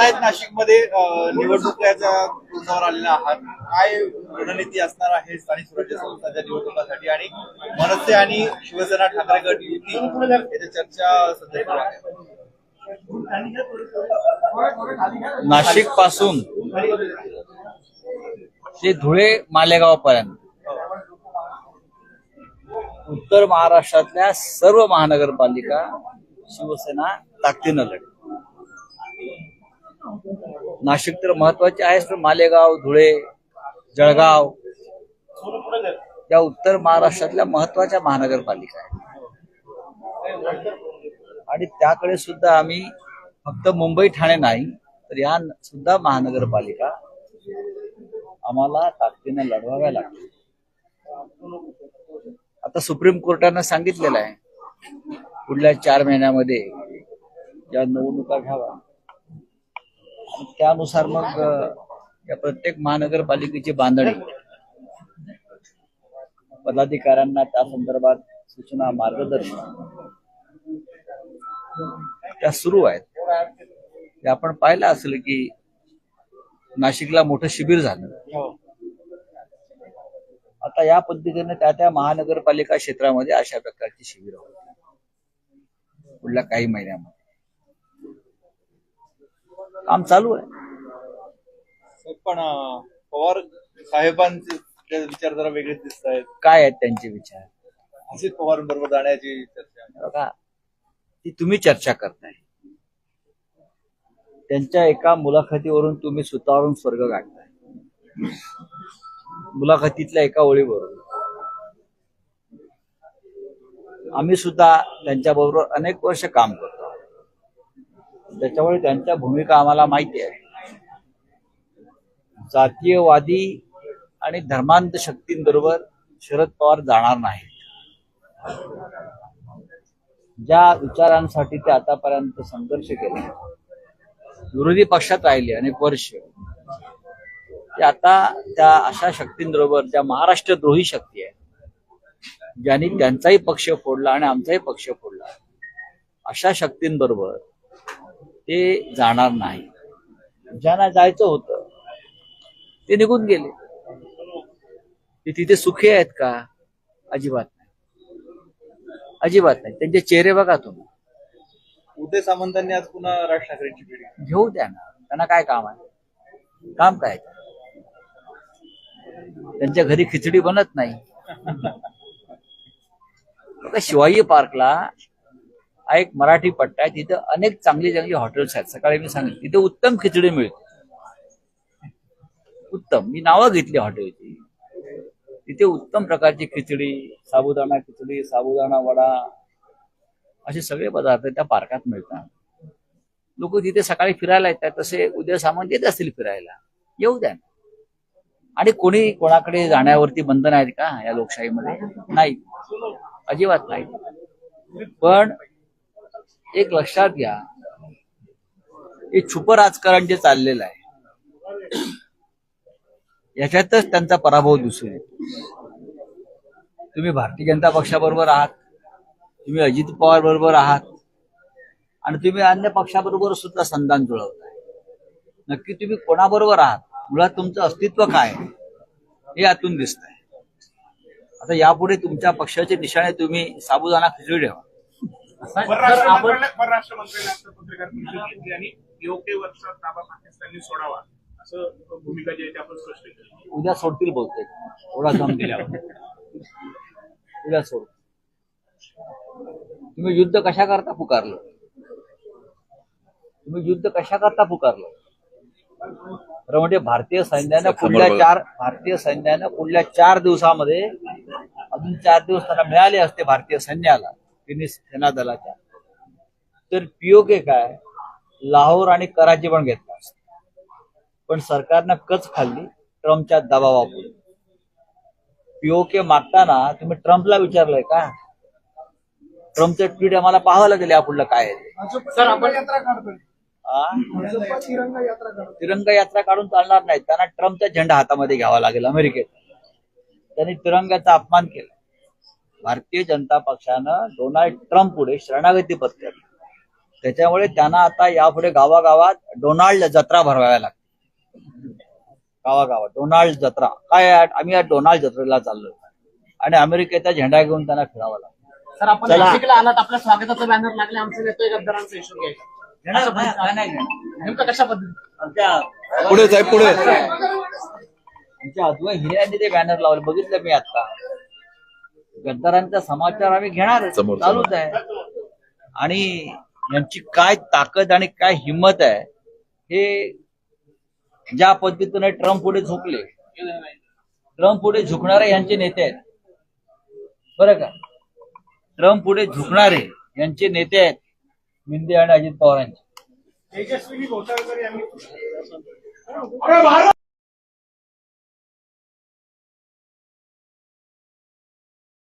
आहेत नाशिकमध्ये निवडणुकीच्या तोंडावर आलेला आहात. काय रणनीती असणार आहे स्थानिक स्वराज्य संस्थांच्या निवडणुकासाठी आणि मनसे आणि शिवसेना ठाकरे गट युती चर्चा सध्या आहे. नाशिकपासून ते धुळे मालेगावपर्यंत उत्तर महाराष्ट्रातल्या सर्व महानगरपालिका शिवसेना ताकदीनं लढली. नाशिक तर महत्त्वाचे आहेच पण मालेगाव धुळे जळगाव या उत्तर महाराष्ट्रातल्या महत्त्वाच्या महानगरपालिका आहेत. आणि त्याकडे सुद्धा आम्ही फक्त मुंबई ठाणे नाही तर या सुद्धा महानगरपालिका आम्हाला ताकदीने लढवाव्या लागतील. आता सुप्रीम कोर्टानं सांगितलेलं आहे पुढल्या चार महिन्यामध्ये या निवडणुका घ्यावा त्यानुसार मग या प्रत्येक महानगरपालिकेची बांधणी. पदाधिकाऱ्यांना त्या संदर्भात सूचना मार्गदर्शन. त्या सुरू आहेत. ते आपण पाहिलं असेल की नाशिकला मोठं शिबिर झालं. आता या पद्धतीने त्या त्या महानगरपालिका क्षेत्रामध्ये अशा प्रकारची शिबिर होतील पुढल्या काही महिन्यामध्ये. काम चालू आहे. पण पवार साहेबांचे विचार जरा वेगळेच दिसत आहेत. काय आहेत त्यांचे विचार? अजित पवार बरोबर जाण्याची चर्चा. बघा ती तुम्ही चर्चा करताय. त्यांच्या एका मुलाखतीवरून तुम्ही स्वतःवरून स्वर्ग गाठताय. मुलाखतीतल्या एका ओळीवरून. आम्ही सुद्धा त्यांच्याबरोबर अनेक वर्ष काम करतो. त्याच्यामुळे त्यांच्या भूमिका आम्हाला माहिती आहे. जातीयवादी आणि धर्मांत शक्तींबरोबर शरद पवार जाणार नाहीत. ज्या विचारांसाठी ते आतापर्यंत संघर्ष केले विरोधी पक्षात राहिले अनेक वर्ष ते आता त्या अशा शक्तींबरोबर ज्या महाराष्ट्रद्रोही शक्ती आहे ज्यांनी त्यांचाही पक्ष फोडला आणि आमचाही पक्ष फोडला अशा शक्तींबरोबर ते जाणार नाही. ज्यांना जायचं होतं ते निघून गेले. ते तिथे सुखी आहेत का? अजिबात नाही. अजिबात नाही. त्यांचे चेहरे बघा तुम्ही. उदय सामंतांनी आज पुन्हा राज ठाकरेंची भेट घेऊ द्या ना. त्यांना काय काम आहे? काम काय त्यांच्या घरी खिचडी बनत नाही. शिवाजी पार्कला हा एक मराठी पट्टा आहे. तिथं अनेक चांगली चांगली हॉटेल्स आहेत. सकाळी मी सांगितलं तिथे उत्तम खिचडी मिळते. उत्तम. मी नावं घेतली हॉटेलची. तिथे उत्तम प्रकारची खिचडी साबुदाणा खिचडी साबुदाणा वडा असे सगळे पदार्थ त्या पार्कात मिळतात. लोक तिथे सकाळी फिरायला येतात तसे उद्या सामान येत असतील फिरायला. येऊ द्या. आणि कोणी कोणाकडे जाण्यावरती बंधन आहेत का या लोकशाहीमध्ये? नाही. अजिबात नाही. पण एक लक्षात घ्या. हे छुप राजकारण जे चाललेलं आहे याच्यातच त्यांचा पराभव दिसून येतो. तुम्ही भारतीय जनता पक्षाबरोबर आहात तुम्ही अजित पवार बरोबर आहात आणि तुम्ही अन्य पक्षाबरोबर सुद्धा संधान जुळवताय. नक्की तुम्ही कोणाबरोबर आहात? मुळात तुमचं अस्तित्व काय हे यातून दिसत आहे आता यापुढे तुमच्या पक्षाचे निशाणे तुम्ही साबुदाणा खिचडी ठेवा. परराष्ट्र मंत्रालय परराष्ट्र मंत्रालयात पत्रकार परिषद घेतली आणि योग्य वर्षात ताबा पाकिस्तानने सोडावा असं भूमिका जी आहे ती आपण स्पष्ट केली. उद्या सोडतील बोलते एवढा दम दिल्यावर. उद्या सोड. तुम्ही युद्ध कशा करता पुकारलं? तुम्ही युद्ध कशा करता पुकारलं? तर म्हणजे भारतीय सैन्यानं पुढल्या चार भारतीय सैन्यानं पुढल्या चार दिवसामध्ये अजून चार दिवस त्यांना मिळाले असते भारतीय सैन्याला. तिन्ही सेना दलाच्या तर पीओके काय? लाहोर आणि कराची पण घेतला. पण सरकारनं कच खाल्ली ट्रम्पच्या दबावापुढे. पीओके मागताना तुम्ही ट्रम्पला विचारलंय का? ट्रम्पचं ट्विट आम्हाला पाहावं लागेल यापुढलं काय. सर आपण आ? तिरंगा यात्रा काढून चालणार नाही त्यांना ट्रम्पचा झेंडा हातामध्ये घ्यावा लागेल अमेरिकेत. त्यांनी तिरंग्याचा अपमान केला. भारतीय जनता पक्षानं डोनाल्ड ट्रम्प पुढे शरणागती पत्करली. त्याच्यामुळे त्यांना आता यापुढे गावागावात डोनाल्ड जत्रा भरवाव्या लागते गावागावात. डोनाल्ड जत्रा. काय आहे? आम्ही या डोनाल्ड जत्रेला चाललोय. आणि अमेरिकेचा झेंडा घेऊन त्यांना फिरावा लागतो. सर आपण चला. नाशिकला आलात. आपल्या स्वागताचं बॅनर लागले. आमचे नेते गद्दारांचा इशू घ्यायचा. नेमकं कशा पुढे साहेब पुढे. आमच्या अद्वय हिऱ्यांनी ते बॅनर लावले. बघितलं मी आता. गद्दारांचा समाचार आम्ही घेणार चालूच आहे. आणि यांची काय ताकद आणि काय हिंमत आहे हे ज्या पद्धतीने ट्रम्प पुढे झुकले ट्रम्प पुढे झुकणारे यांचे नेते आहेत. बरं का? ट्रम्प पुढे झुकणारे यांचे नेते आहेत मिंदे आणि अजित पवारांचे.